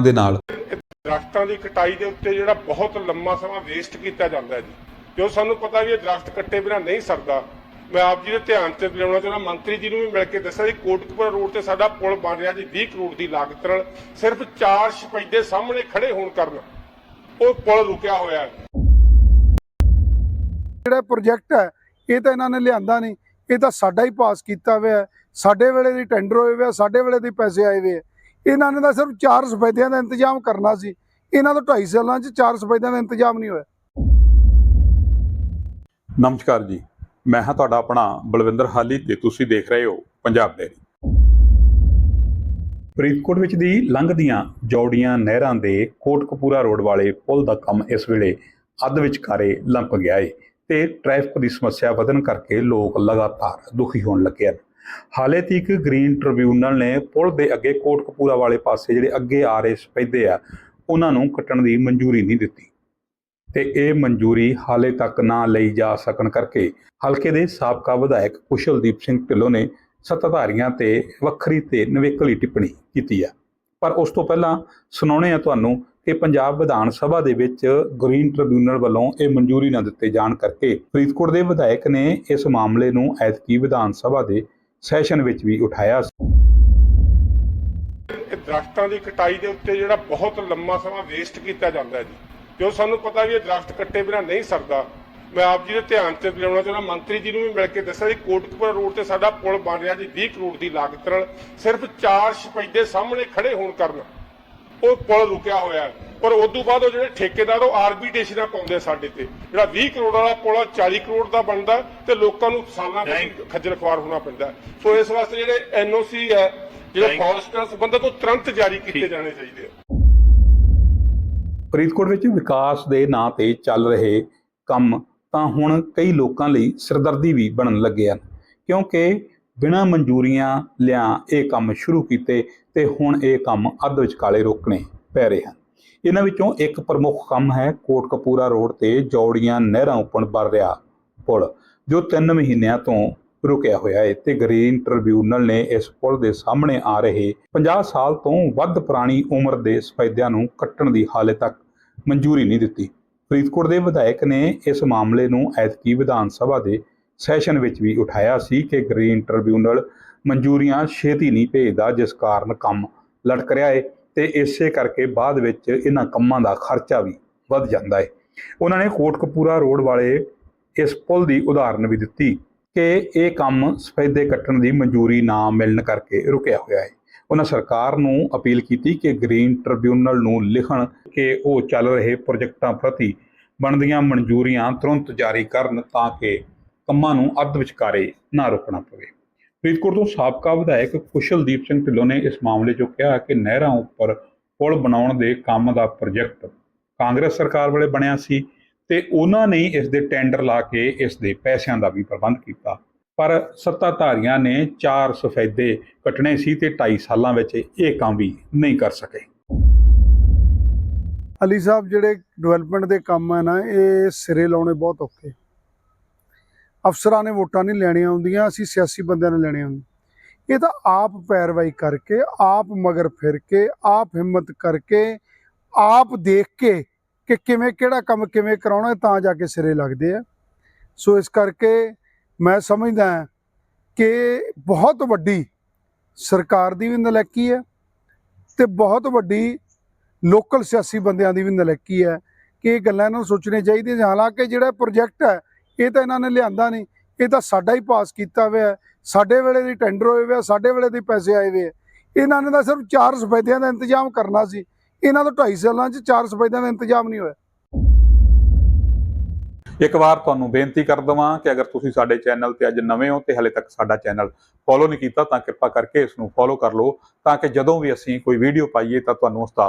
ਦੇ ਨਾਲ। ਦਰਖਤਾਂ ਦੀ ਕਟਾਈ ਦੇ ਉੱਤੇ ਜਿਹੜਾ ਬਹੁਤ ਲੰਮਾ ਸਮਾਂ ਵੇਸਟ ਕੀਤਾ ਜਾਂਦਾ ਹੈ ਜੀ। ਜੋ ਸਾਨੂੰ ਪਤਾ ਵੀ ਇਹ ਦਰਖਤ ਕੱਟੇ ਬਿਨਾਂ ਨਹੀਂ ਸਰਦਾ। ਮੈਂ ਆਪ ਜੀ ਦੇ ਧਿਆਨ ਤੇ ਲਿਆਉਣਾ ਚਾਹੁੰਦਾ ਮੰਤਰੀ ਜੀ ਨੂੰ ਵੀ ਮਿਲ ਕੇ ਦੱਸਿਆ ਜੀ ਕੋਟਕਪੁਰਾ ਰੋਡ ਤੇ ਸਾਡਾ ਪੁਲ ਬਣ ਰਿਹਾ ਜੀ 20 ਕਰੋੜ ਦੀ ਲਾਗਤ ਨਾਲ। ਸਿਰਫ ਚਾਰ ਸ਼ਪੈਦੇ ਸਾਹਮਣੇ ਖੜੇ ਹੋਣ ਕਾਰਨ ਉਹ ਪੁਲ ਰੁਕਿਆ ਹੋਇਆ ਹੈ। ਜਿਹੜਾ ਪ੍ਰੋਜੈਕਟ ਹੈ ਇਹ ਤਾਂ ਇਹਨਾਂ ਨੇ ਲਿਆਂਦਾ ਨਹੀਂ। ਇਹ ਤਾਂ ਸਾਡਾ ਹੀ ਪਾਸ ਕੀਤਾ ਹੋਇਆ ਹੈ। ਸਾਡੇ ਵੇਲੇ ਦੀ ਟੈਂਡਰ ਹੋਏ ਹੋਏ ਆ ਸਾਡੇ ਵੇਲੇ ਦੇ ਪੈਸੇ ਆਏ ਹੋਏ ਆ। ਇਹਨਾਂ ਨੇ ਤਾਂ ਸਿਰਫ ਚਾਰ ਸਫੈਦਿਆਂ ਦਾ ਇੰਤਜ਼ਾਮ ਕਰਨਾ ਸੀ। ਇਹਨਾਂ ਤੋਂ 2.5 ਸਾਲਾਂ 'ਚ ਚਾਰ ਸਫੈਦਿਆਂ ਦਾ ਇੰਤਜ਼ਾਮ ਨਹੀਂ ਹੋਇਆ। ਨਮਸਕਾਰ ਜੀ ਮੈਂ ਹਾਂ ਤੁਹਾਡਾ ਆਪਣਾ ਬਲਵਿੰਦਰ ਹਾਲੀ ਤੇ ਤੁਸੀਂ ਦੇਖ ਰਹੇ ਹੋ ਪੰਜਾਬ ਡੇਰੀ ਫਰੀਦਕੋਟ ਵਿੱਚ ਦੀ ਲੰਘਦੀਆਂ ਜੌੜੀਆਂ ਨਹਿਰਾਂ ਦੇ ਕੋਟਕਪੂਰਾ ਰੋਡ ਵਾਲੇ ਪੁਲ ਦਾ ਕੰਮ ਇਸ ਵੇਲੇ ਅੱਧ ਵਿਚਕਾਰੇ ਲੰਘ ਗਿਆ ਏ ਤੇ ਟ੍ਰੈਫਿਕ ਦੀ ਸਮੱਸਿਆ ਵਧਣ ਕਰਕੇ ਲੋਕ ਲਗਾਤਾਰ ਦੁਖੀ ਹੋਣ ਲੱਗੇ ਹਨ। ਹਾਲੇ ਤੱਕ ਗ੍ਰੀਨ ਟ੍ਰਿਬਿਊਨਲ ਨੇ ਪੁਲ ਦੇ ਅੱਗੇ ਕੋਟਕਪੂਰਾ ਵਾਲੇ ਪਾਸੇ ਜਿਹੜੇ ਅੱਗੇ ਆ ਰਹੇ ਸਪੈਦੇ ਆ, ਉਹਨਾਂ ਨੂੰ ਕੱਟਣ ਦੀ ਮਨਜ਼ੂਰੀ ਨਹੀਂ ਦਿੱਤੀ। ਤੇ ਇਹ ਮਨਜ਼ੂਰੀ ਹਾਲੇ ਤੱਕ ਨਾ ਲਈ ਜਾ ਸਕਣ ਕਰਕੇ ਹਲਕੇ ਦੇ ਸਾਬਕਾ ਵਿਧਾਇਕ ਕੁਸ਼ਲਦੀਪ ਸਿੰਘ ਢਿੱਲੋਂ ਨੇ ਸੱਤਾਧਾਰੀਆਂ ਤੇ ਵੱਖਰੀ ਤੇ ਨਵੇਕਲੀ ਟਿੱਪਣੀ ਕੀਤੀ ਆ। ਪਰ ਉਸ ਤੋਂ ਪਹਿਲਾਂ ਸੁਣਾਉਣੇ ਆ ਤੁਹਾਨੂੰ ਕਿ ਪੰਜਾਬ ਵਿਧਾਨ ਸਭਾ ਦੇ ਵਿੱਚ ਗ੍ਰੀਨ ਟ੍ਰਿਬਿਊਨਲ ਵੱਲੋਂ ਇਹ ਮਨਜ਼ੂਰੀ ਨਾ ਦਿੱਤੇ ਜਾਣ ਕਰਕੇ ਫਰੀਦਕੋਟ ਦੇ ਵਿਧਾਇਕ ਨੇ ਇਸ ਮਾਮਲੇ ਨੂੰ ਐਤਕੀ ਵਿਧਾਨ ਸਭਾ ਦੇ ਸੈਸ਼ਨ ਵਿੱਚ ਵੀ ਉਠਾਇਆ ਸੀ। ਦਰਖਤਾਂ ਦੀ ਕਟਾਈ ਦੇ ਉੱਤੇ ਜਿਹੜਾ ਬਹੁਤ ਲੰਮਾ ਸਮਾਂ ਵੇਸਟ ਕੀਤਾ ਜਾਂਦਾ ਹੈ ਜੀ। ਜੋ ਸਾਨੂੰ ਪਤਾ ਵੀ ਇਹ ਦਰਖਤ ਕੱਟੇ ਬਿਨਾਂ ਨਹੀਂ ਸਰਦਾ। ਮੈਂ ਆਪ ਜੀ ਦੇ ਧਿਆਨ ਤੇ ਲਿਆਉਣਾ ਚਾਹੁੰਦਾ, ਮੰਤਰੀ ਜੀ ਨੂੰ ਵੀ ਮਿਲ ਕੇ ਦੱਸਿਆ ਜੀ, ਕੋਟਕਪੁਰਾ ਰੋਡ ਤੇ ਸਾਡਾ ਪੁਲ ਬਣ ਰਿਹਾ ਜੀ 20 ਕਰੋੜ ਦੀ ਲਾਗਤ ਨਾਲ। ਸਿਰਫ ਚਾਰ ਸ਼ਪੈਦੇ ਸਾਹਮਣੇ ਖੜੇ ਹੋਣ ਕਾਰਨ ਉਹ ਪੁਲ ਰੁਕਿਆ ਹੋਇਆ ਹੈ। ਪਰ ਉਸ ਤੋਂ ਬਾਅਦ ਉਹ ਜਿਹੜੇ ਠੇਕੇਦਾਰ ਉਹ ਆਰਬੀਟੇਸ਼ਨਾਂ ਪਾਉਂਦੇ ਸਾਡੇ ਤੇ। ਜਿਹੜਾ 20 ਕਰੋੜ ਵਾਲਾ ਪੁਲ ਆ 40 ਕਰੋੜ ਦਾ ਬਣਦਾ ਤੇ ਲੋਕਾਂ ਨੂੰ ਸਾਲਾਂ ਤੱਕ ਖੱਜਲ ਖੁਆਰ ਹੋਣਾ ਪੈਂਦਾ ਸੋ ਇਸ ਵਾਸਤੇ ਜਿਹੜੇ ਐਨਓਸੀ ਹੈ ਜਿਹੜੇ ਫੋਰੈਸਟ ਨਾਲ ਸੰਬੰਧਤ ਉਹ ਤੁਰੰਤ ਜਾਰੀ ਕੀਤੇ ਜਾਣੇ ਚਾਹੀਦੇ ਆ। ਫਰੀਦਕੋਟ ਵਿੱਚ ਵਿਕਾਸ ਦੇ ਨਾਂ ਤੇ ਚੱਲ ਰਹੇ ਕੰਮ ਤਾਂ ਹੁਣ ਕਈ ਲੋਕਾਂ ਲਈ ਸਿਰਦਰਦੀ ਵੀ ਬਣਨ ਲੱਗੇ ਹਨ ਕਿਉਂਕਿ ਬਿਨਾਂ ਮਨਜ਼ੂਰੀਆਂ ਲਿਆ ਇਹ ਕੰਮ ਸ਼ੁਰੂ ਕੀਤੇ ਤੇ ਹੁਣ ਇਹ ਕੰਮ ਅੱਧ ਵਿਚਕਾਲੇ ਰੋਕਣੇ ਪੈ ਰਹੇ ਹਨ। ਇਹਨਾਂ ਵਿੱਚੋਂ ਇੱਕ ਪ੍ਰਮੁੱਖ ਕੰਮ ਹੈ ਕੋਟਕਪੂਰਾ ਰੋਡ ਤੇ ਜੌੜੀਆਂ ਨਹਿਰਾਂ ਉੱਪਰ ਬਣ ਰਿਹਾ ਪੁਲ, ਜੋ 3 ਮਹੀਨਿਆਂ ਤੋਂ ਰੁਕਿਆ ਹੋਇਆ ਹੈ ਤੇ ਗ੍ਰੀਨ ਟ੍ਰਿਬਿਊਨਲ ਨੇ ਇਸ ਪੁਲ ਦੇ ਸਾਹਮਣੇ ਆ ਰਹੇ 50 ਸਾਲ ਤੋਂ ਵੱਧ ਪੁਰਾਣੀ ਉਮਰ ਦੇ ਸਫੈਦਿਆਂ ਨੂੰ ਕੱਟਣ ਦੀ ਹਾਲੇ ਤੱਕ ਮਨਜ਼ੂਰੀ ਨਹੀਂ ਦਿੱਤੀ। ਫਰੀਦਕੋਟ ਦੇ ਵਿਧਾਇਕ ਨੇ ਇਸ ਮਾਮਲੇ ਨੂੰ ਐਤਕੀ ਵਿਧਾਨ ਸਭਾ ਦੇ ਸੈਸ਼ਨ ਵਿੱਚ ਵੀ ਉਠਾਇਆ ਸੀ ਕਿ ਗ੍ਰੀਨ ਟ੍ਰਿਬਿਊਨਲ ਮਨਜ਼ੂਰੀਆਂ ਛੇਤੀ ਨਹੀਂ ਭੇਜਦਾ, ਜਿਸ ਕਾਰਨ ਕੰਮ ਲਟਕ ਰਿਹਾ ਹੈ। ਤੇ ਇਸੇ ਕਰਕੇ ਬਾਅਦ ਵਿੱਚ ਇਹਨਾਂ ਕੰਮਾਂ ਦਾ ਖਰਚਾ ਵੀ ਵੱਧ ਜਾਂਦਾ ਹੈ ਉਹਨਾਂ ਨੇ ਕੋਟਕਪੂਰਾ ਰੋਡ ਵਾਲੇ ਇਸ ਪੁਲ ਦੀ ਉਦਾਹਰਨ ਵੀ ਦਿੱਤੀ ਕਿ ਇਹ ਕੰਮ ਸਫੈਦੇ ਕੱਟਣ ਦੀ ਮਨਜ਼ੂਰੀ ਨਾ ਮਿਲਣ ਕਰਕੇ ਰੁਕਿਆ ਹੋਇਆ ਹੈ ਉਹਨਾਂ ਸਰਕਾਰ ਨੂੰ ਅਪੀਲ ਕੀਤੀ ਕਿ ਗ੍ਰੀਨ ਟ੍ਰਿਬਿਊਨਲ ਨੂੰ ਲਿਖਣ ਕਿ ਉਹ ਚੱਲ ਰਹੇ ਪ੍ਰੋਜੈਕਟਾਂ ਪ੍ਰਤੀ ਬਣਦੀਆਂ ਮਨਜ਼ੂਰੀਆਂ ਤੁਰੰਤ ਜਾਰੀ ਕਰਨ ਤਾਂ ਕਿ ਕੰਮਾਂ ਨੂੰ ਅੱਧ ਵਿਚਕਾਰੇ ਨਾ ਰੋਕਣਾ ਪਵੇ। ਫਰੀਦਕੋਟ ਤੋਂ ਸਾਬਕਾ ਵਿਧਾਇਕ ਕੁਸ਼ਲਦੀਪ ਸਿੰਘ ਢਿੱਲੋਂ ਨੇ ਇਸ ਮਾਮਲੇ 'ਚ ਕਿਹਾ ਕਿ ਨਹਿਰਾਂ ਉੱਪਰ ਪੁਲ ਬਣਾਉਣ ਦੇ ਕੰਮ ਦਾ ਪ੍ਰੋਜੈਕਟ ਕਾਂਗਰਸ ਸਰਕਾਰ ਵੇਲੇ ਬਣਿਆ ਸੀ ਤੇ ਉਹਨਾਂ ਨੇ ਇਸ ਦੇ ਟੈਂਡਰ ਲਾ ਕੇ ਇਸ ਦੇ ਪੈਸਿਆਂ ਦਾ ਵੀ ਪ੍ਰਬੰਧ ਕੀਤਾ। ਪਰ ਸੱਤਾਧਾਰੀਆਂ ਨੇ ਚਾਰ ਸਫੈਦੇ ਕੱਟਣੇ ਸੀ ਤੇ 2.5 ਸਾਲਾਂ ਵਿੱਚ ਇਹ ਕੰਮ ਵੀ ਨਹੀਂ ਕਰ ਸਕੇ। ਅਲੀ ਸਾਹਿਬ, ਜਿਹੜੇ ਡਿਵੈਲਪਮੈਂਟ ਦੇ ਕੰਮ ਆ ਨਾ, ਇਹ ਸਿਰੇ ਲਾਉਣੇ ਬਹੁਤ ਔਖੇ। ਅਫਸਰਾਂ ਨੇ ਵੋਟਾਂ ਨਹੀਂ ਲੈਣੀਆਂ ਹੁੰਦੀਆਂ, ਅਸੀਂ ਸਿਆਸੀ ਬੰਦਿਆਂ ਨੇ ਲੈਣੀਆਂ ਹੁੰਦੀਆਂ। ਇਹ ਤਾਂ ਆਪ ਪੈਰਵਾਈ ਕਰਕੇ, ਆਪ ਮਗਰ ਫਿਰ ਕੇ, ਆਪ ਹਿੰਮਤ ਕਰਕੇ, ਆਪ ਦੇਖ ਕੇ ਕਿ ਕਿਵੇਂ ਕਿਹੜਾ ਕੰਮ ਕਿਵੇਂ ਕਰਾਉਣਾ ਤਾਂ ਜਾ ਕੇ ਸਿਰੇ ਲੱਗਦੇ ਆ। ਸੋ ਇਸ ਕਰਕੇ ਮੈਂ ਸਮਝਦਾ ਕਿ ਬਹੁਤ ਵੱਡੀ ਸਰਕਾਰ ਦੀ ਵੀ ਨਲੈਕੀ ਹੈ ਤੇ ਬਹੁਤ ਵੱਡੀ ਲੋਕਲ ਸਿਆਸੀ ਬੰਦਿਆਂ ਦੀ ਵੀ ਨਲੈਕੀ ਹੈ ਕਿ ਇਹ ਗੱਲਾਂ ਇਹਨਾਂ ਨੂੰ ਸੋਚਣੀਆਂ ਚਾਹੀਦੀਆਂ ਹਾਲਾਂਕਿ ਜਿਹੜਾ ਪ੍ਰੋਜੈਕਟ ਹੈ ਇਹ ਤਾਂ ਇਹਨਾਂ ਨੇ ਲਿਆਂਦਾ ਨਹੀਂ। ਇਹ ਤਾਂ ਸਾਡਾ ਹੀ ਪਾਸ ਕੀਤਾ ਹੋਇਆ ਸਾਡੇ ਵੇਲੇ ਦੀ ਟੈਂਡਰ ਹੋਏ ਹੋਏ ਸਾਡੇ ਵੇਲੇ ਦੇ ਪੈਸੇ ਆਏ ਹੋਏ ਆ। ਇਹਨਾਂ ਨੇ ਤਾਂ ਸਿਰਫ ਚਾਰ ਸਫੈਦਿਆਂ ਦਾ ਇੰਤਜ਼ਾਮ ਕਰਨਾ ਸੀ। ਇਹਨਾਂ ਤੋਂ 2.5 ਸਾਲਾਂ 'ਚ ਚਾਰ ਸਫੈਦਿਆਂ ਦਾ ਇੰਤਜ਼ਾਮ ਨਹੀਂ ਹੋਇਆ। ਇੱਕ ਵਾਰ ਤੁਹਾਨੂੰ ਬੇਨਤੀ ਕਰ ਦਵਾਂ ਕਿ ਅਗਰ ਤੁਸੀਂ ਸਾਡੇ ਚੈਨਲ ਤੇ ਅੱਜ ਨਵੇਂ ਹੋ ਤੇ ਹਲੇ ਤੱਕ ਸਾਡਾ ਚੈਨਲ ਫੋਲੋ ਨਹੀਂ ਕੀਤਾ, ਤਾਂ ਕਿਰਪਾ ਕਰਕੇ ਇਸ ਨੂੰ ਫੋਲੋ ਕਰ ਲਓ, ਤਾਂ ਕਿ ਜਦੋਂ ਵੀ ਅਸੀਂ ਕੋਈ ਵੀਡੀਓ ਪਾਈਏ ਤਾਂ ਤੁਹਾਨੂੰ ਉਸ ਦਾ